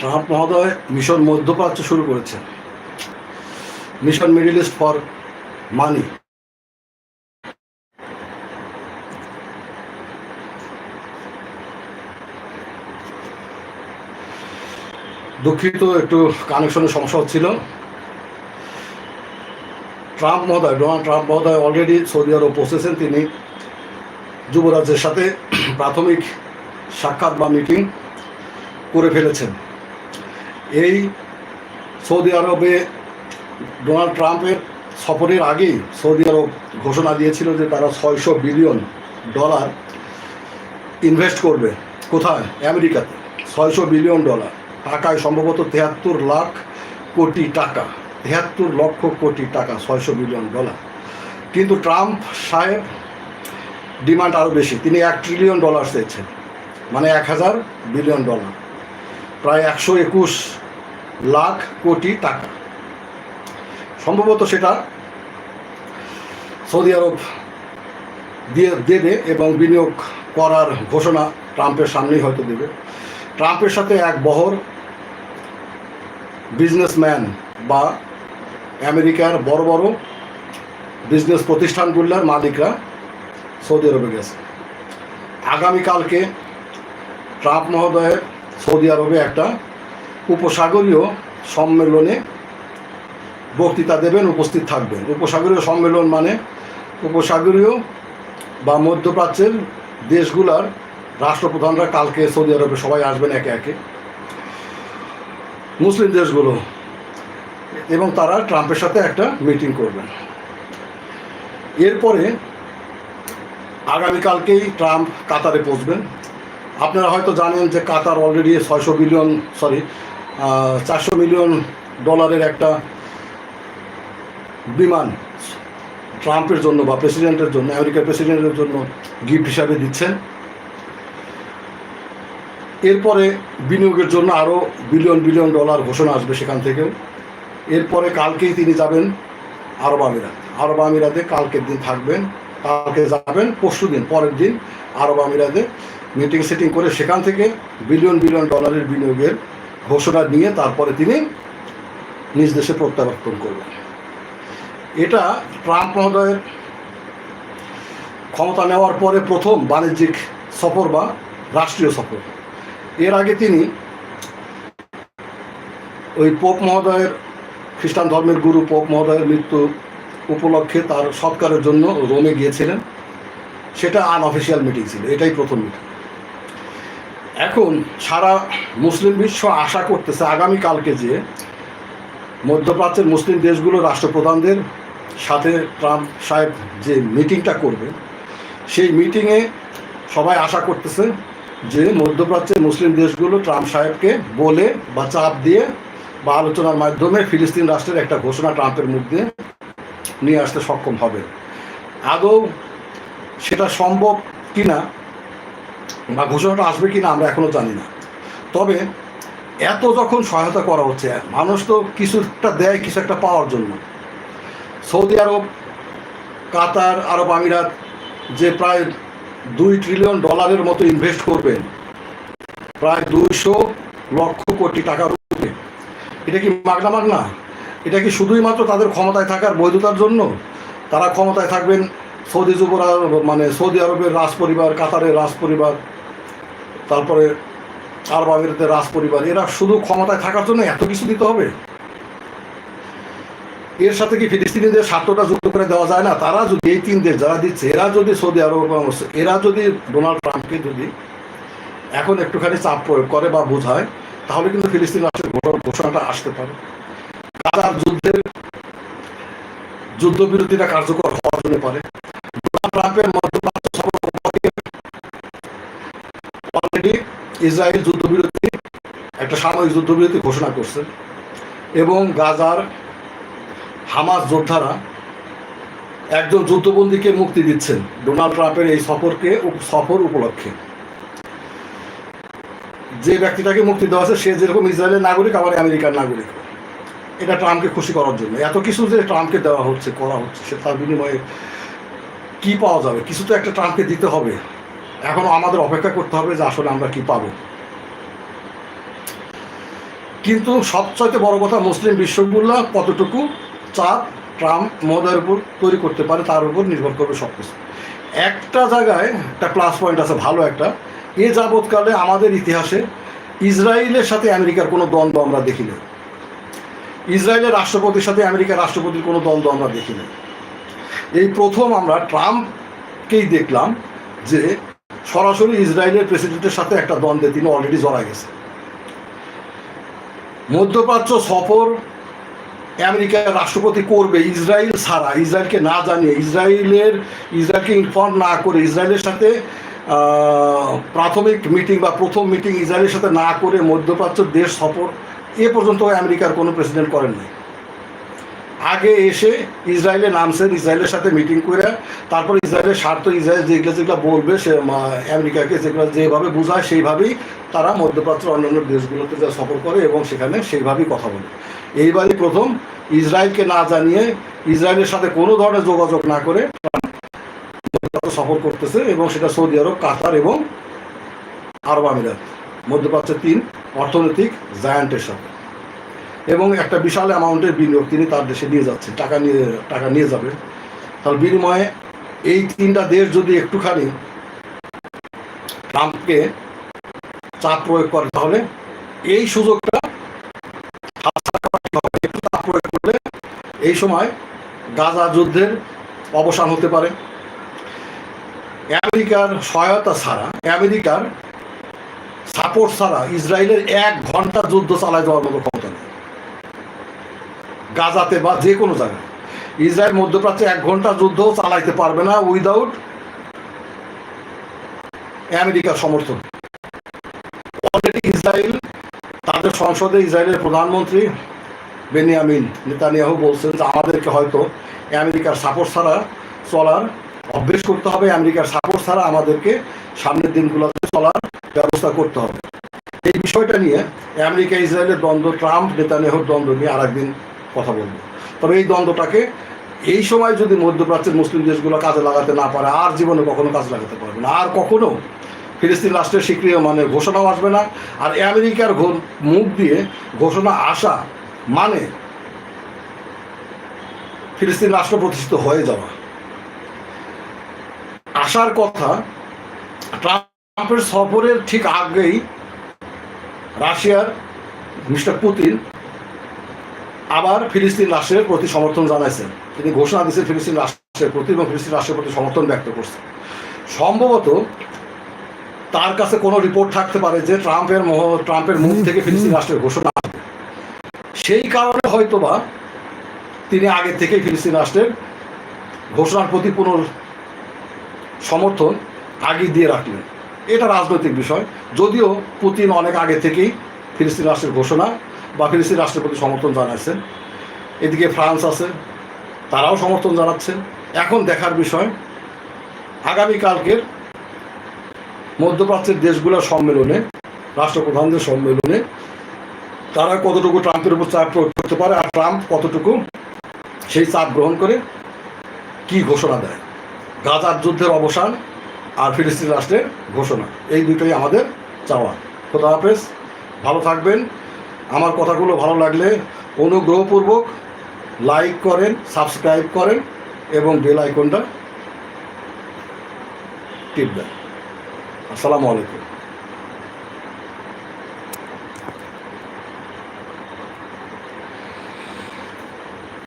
Trump মহোদয় mission মধ্যপ্রাচ্য শুরু করেছে mission middle east for money. দুঃখিত, একটু কানেকশনের সমস্যা হচ্ছিল। ট্রাম্প মহোদয়, ডোনাল্ড ট্রাম্প মহোদয় অলরেডি সৌদি আরব পৌঁছেছেন তিনি যুবরাজের সাথে প্রাথমিক সাক্ষাৎ বা মিটিং করে ফেলেছেন। এই সৌদি আরবে ডোনাল্ড ট্রাম্পের সফরের আগেই সৌদি আরব ঘোষণা দিয়েছিল যে তারা ছয়শো বিলিয়ন ডলার ইনভেস্ট করবে। কোথায়? আমেরিকাতে। ছয়শো বিলিয়ন ডলার। টাকায় সম্ভবত তেহাত্তর লাখ কোটি টাকা। তেহাত্তর লক্ষ কোটি টাকা, ছয়শো বিলিয়ন ডলার। কিন্তু ট্রাম্প সাহেব ডিমান্ড আরও বেশি। তিনি এক ট্রিলিয়ন ডলার চেয়েছেন। মানে এক হাজার বিলিয়ন ডলার। প্রায় একশো একুশ লাখ কোটি টাকা। সম্ভবত সেটা সৌদি আরব দিয়ে দেবে এবং বিনিয়োগ করার ঘোষণা ট্রাম্পের সামনেই হয়তো দেবে। ট্রাম্পের সাথে এক বহর বিজনেসম্যান বা আমেরিকার বড় বড় বিজনেস প্রতিষ্ঠানগুলোর মালিকরা সৌদি আরবে গেছে। আগামীকালকে ট্রাম্প মহোদয়ের সৌদি আরবে একটা উপসাগরীয় সম্মেলনে বক্তৃতা দেবেন, উপস্থিত থাকবেন। উপসাগরীয় সম্মেলন মানে উপসাগরীয় বা মধ্যপ্রাচ্যের দেশগুলার রাষ্ট্রপ্রধানরা কালকে সৌদি আরবে সবাই আসবেন একে একে। মুসলিম দেশগুলো। এবং তারা ট্রাম্পের সাথে একটা মিটিং করবেন। এরপরে আগামীকালকেই ট্রাম্প কাতারে পৌঁছবেন। আপনারা হয়তো জানেন যে কাতার অলরেডি ছয়শো বিলিয়ন সরি চারশো মিলিয়ন ডলারের একটা বিমান ট্রাম্পের জন্য বা প্রেসিডেন্টের জন্য, আমেরিকার প্রেসিডেন্টের জন্য গিফট হিসাবে দিচ্ছেন। এরপরে বিনিয়োগের জন্য আরও বিলিয়ন বিলিয়ন ডলার ঘোষণা আসবে সেখান থেকেও। এরপরে কালকেই তিনি যাবেন আরব আমিরাত। আরব আমিরাতে কালকের দিন থাকবেন, কালকে যাবেন পরশু দিন পরের দিন আরব আমিরাতে। মিটিং সেটিং করে সেখান থেকে বিলিয়ন বিলিয়ন ডলারের বিনিয়োগের ঘোষণা নিয়ে তারপরে তিনি নিজ দেশে প্রত্যাবর্তন করবেন এটা ট্রাম্প মহোদয়ের ক্ষমতা নেওয়ার পরে প্রথম বাণিজ্যিক সফর বা রাষ্ট্রীয় সফর। এর আগে তিনি ওই পোপ মহোদয়ের, খ্রিস্টান ধর্মের গুরু পোপ মহোদয়ের মৃত্যু উপলক্ষে তার সৎকারের জন্য রোমে গিয়েছিলেন। সেটা আনঅফিসিয়াল মিটিং ছিল, এটাই প্রথম মিটিং এখন সারা মুসলিম বিশ্ব আশা করতেছে আগামীকালকে যে মধ্যপ্রাচ্যের মুসলিম দেশগুলো রাষ্ট্রপ্রধানদের সাথে ট্রাম্প সাহেব যে মিটিংটা করবে, সেই মিটিংয়ে সবাই আশা করতেছে যে মধ্যপ্রাচ্যের মুসলিম দেশগুলো ট্রাম্প সাহেবকে বলে বা চাপ দিয়ে বা আলোচনার মাধ্যমে ফিলিস্তিন রাষ্ট্রের একটা ঘোষণা ট্রাম্পের মধ্যে নিয়ে আসতে সক্ষম হবে। আদৌ সেটা সম্ভব কি না বা ঘোষণাটা আসবে কি না আমরা এখনও জানি না। তবে এত যখন সহায়তা করা হচ্ছে, মানুষ তো কিছুটা দেয়, কিছু একটা পাওয়ার জন্য। সৌদি আরব, কাতার, আরব আমিরাত যে প্রায় দুই ট্রিলিয়ন ডলারের মতো ইনভেস্ট করবেন, প্রায় দুইশো লক্ষ কোটি টাকার উপরে। এটা কি মাগনা মাগনা এটা কি শুধুই মাত্র তাদের ক্ষমতায় থাকার বৈধতার জন্য? তারা ক্ষমতায় থাকবেন সৌদি যুবরা মানে সৌদি আরবের রাজ পরিবার কাতারের রাজ পরিবার তারপরে আরব আমিরাতের রাজ পরিবার এরা শুধু ক্ষমতায় থাকার জন্য এত কিছু দিতে হবে? এর সাথে কি ফিলিস্তিনিদের স্বার্থটা যুক্ত করে দেওয়া যায় না? তারা যদি এই তিন দেশ যারা দিচ্ছে, এরা যদি সৌদি আরব এরা যদি ডোনাল্ড ট্রাম্পকে যদি এখন একটুখানি চাপ প্রয়োগ করে বা বোঝায়, তাহলে কিন্তু ফিলিস্তিন রাষ্ট্রের ঘোষণাটা আসতে পারে। কাতার যুদ্ধের যুদ্ধবিরতিটা কার্যকর হওয়ার জন্য পারে। ইসরায়েল যুদ্ধবিরতি, একটা সাময়িক যুদ্ধবিরতি ঘোষণা করছে। এবং গাজার হামাস যোদ্ধারা একজন যুদ্ধবন্দীকে মুক্তি দিচ্ছেন। ডোনাল্ড ট্রাম্পের এই সফরকে সফর উপলক্ষে। যে ব্যক্তিটাকে মুক্তি দেওয়া আছে সে যেরকম ইসরায়েলের নাগরিক, আবার আমেরিকার নাগরিক। এটা ট্রাম্পকে খুশি করার জন্য। এত কিছু যে ট্রাম্পকে দেওয়া হচ্ছে, করা হচ্ছে, সে তার বিনিময়ে কি পাওয়া যাবে? কিছু তো একটা ট্রাম্পকে দিতে হবে। এখনও আমাদের অপেক্ষা করতে হবে যে আসলে আমরা কি পাবো। কিন্তু সবচাইতে বড় কথা মুসলিম বিশ্বগুলো কতটুকু চাপ ট্রাম্প মহোদয়ের উপর তৈরি করতে পারে তার উপর নির্ভর করবে সব কিছু একটা জায়গায় একটা প্লাস পয়েন্ট আছে, ভালো একটা। এ যাবৎকালে আমাদের ইতিহাসে ইসরায়েলের সাথে আমেরিকার কোনো দ্বন্দ্ব আমরা দেখি না ইসরায়েলের রাষ্ট্রপতির সাথে আমেরিকার রাষ্ট্রপতির কোনো দ্বন্দ্ব আমরা দেখি না এই প্রথম আমরা ট্রাম্পকেই দেখলাম যে সরাসরি ইসরায়েলের প্রেসিডেন্টের সাথে একটা দ্বন্দ্বে তিনি অলরেডি জড়া গেছে মধ্যপ্রাচ্য সফর আমেরিকার রাষ্ট্রপতি করবে, ইসরায়েল ছাড়া, ইসরায়েলকে না জানিয়ে, ইসরায়েলের, ইসরায়েলকে ইনফর্ম না করে, ইসরায়েলের সাথে প্রাথমিক মিটিং বা প্রথম মিটিং ইসরায়েলের সাথে না করে মধ্যপ্রাচ্য দেশ সফর এ পর্যন্ত আমেরিকার কোনো প্রেসিডেন্ট করেন নাই আগে এসে ইসরায়েলে নামছেন, ইসরায়েলের সাথে মিটিং করে, তারপর ইসরায়েলের স্বার্থ, ইসরায়েল যেগুলো যেগুলো বলবে, সে আমেরিকাকে যেগুলো যেভাবে বোঝায়, সেইভাবেই তারা মধ্যপ্রাচ্যের অন্যান্য দেশগুলোতে যা সফর করে এবং সেখানে সেইভাবেই কথা বলে। এইবারই প্রথম ইসরায়েলকে না জানিয়ে ইসরায়েলের সাথে কোনো ধরনের যোগাযোগ না করে সফর করতেছে এবং সেটা সৌদি আরব, কাতার এবং আরব আমিরাত। মধ্যপ্রাচ্যের তিন অর্থনৈতিক জায়ান্টের সাথে। এবং একটা বিশাল অ্যামাউন্টের বিনিয়োগ তিনি তার দেশে নিয়ে যাচ্ছেন, টাকা নিয়ে টাকা নিয়ে যাবে তার বিনিময়ে এই তিনটা দেশ যদি একটুখানি ট্রাম্পকে চাপ প্রয়োগ করে, তাহলে এই সুযোগটা চাপ প্রয়োগ করলে এই সময় গাজা যুদ্ধের অবসান হতে পারে। আমেরিকার সহায়তা ছাড়া, আমেরিকার সাপোর্ট ছাড়া ইসরায়েলের এক ঘণ্টা যুদ্ধ চালায় যাওয়ার মতো ক্ষমতা গাজাতে বা যে কোনো জায়গায়। ইসরায়েল মধ্যপ্রাচ্যে এক ঘণ্টা যুদ্ধ চালাইতে পারবে না উইদাউট আমেরিকার সমর্থন। অলরেডি ইসরায়েল তাদের সংসদে ইসরায়েলের প্রধানমন্ত্রী বেনিয়ামিন নেতানিয়াহু বলছেন যে আমাদেরকে হয়তো আমেরিকার সাপোর্ট ছাড়া চলার অভ্যেস করতে হবে, আমেরিকার সাপোর্ট ছাড়া আমাদেরকে সামনের দিনগুলোতে চলার ব্যবস্থা করতে হবে। এই বিষয়টা নিয়ে আমেরিকা ইসরায়েলের দ্বন্দ্ব ট্রাম্প নেতানিয়াহুর দ্বন্দ্ব নিয়ে আর একদিন কথা বলব। তবে এই দ্বন্দ্বটাকে এই সময় যদি মধ্যপ্রাচ্যের মুসলিম দেশগুলো কাজে লাগাতে না পারে, আর জীবনে কখনো কাজে লাগাতে পারবে না। আর কখনো ফিলিস্তিন রাষ্ট্রের স্বীকৃতি মানে ঘোষণাও আসবে না। আর আমেরিকার মুখ দিয়ে ঘোষণা আসা মানে ফিলিস্তিন রাষ্ট্র প্রতিষ্ঠিত হয়ে যাওয়া। আসার কথা, ট্রাম্পের সফরের ঠিক আগেই রাশিয়ার মিস্টার পুতিন আবার ফিলিস্তিন রাষ্ট্রের প্রতি সমর্থন জানাইছেন তিনি ঘোষণা দিয়েছেন ফিলিস্তিন রাষ্ট্রের প্রতি এবং ফিলিস্তিন রাষ্ট্রের প্রতি সমর্থন ব্যক্ত করছেন সম্ভবত তার কাছে কোনো রিপোর্ট থাকতে পারে যে ট্রাম্পের মহ, ট্রাম্পের মুখ থেকে ফিলিস্তিন রাষ্ট্রের ঘোষণা সেই কারণে হয়তোবা তিনি আগে থেকেই ফিলিস্তিন রাষ্ট্রের ঘোষণার প্রতি পুনর সমর্থন আগে দিয়ে রাখলেন। এটা রাজনৈতিক বিষয়। যদিও পুতিন অনেক আগে থেকেই ফিলিস্তিন রাষ্ট্রের ঘোষণা বা ফিলিস্তিন রাষ্ট্রের প্রতি সমর্থন জানাচ্ছেন এদিকে ফ্রান্স আছে, তারাও সমর্থন জানাচ্ছেন। এখন দেখার বিষয়, আগামীকালকের মধ্যপ্রাচ্যের দেশগুলোর সম্মেলনে, রাষ্ট্রপ্রধানদের সম্মেলনে, তারা কতটুকু ট্রাম্পের উপর চাপ প্রয়োগ করতে পারে আর ট্রাম্প কতটুকু সেই চাপ গ্রহণ করে, কি ঘোষণা দেয়? গাজার যুদ্ধের অবসান আর ফিলিস্তিন রাষ্ট্রের ঘোষণা, এই দুটোই আমাদের চাওয়া। খোদা হাফেজ, ভালো থাকবেন। আমার কথাগুলো ভালো লাগলে অনুগ্রহপূর্বক লাইক করেন, সাবস্ক্রাইব করেন এবং বেল আইকনটা টিপ দেন। আসসালামু আলাইকুম।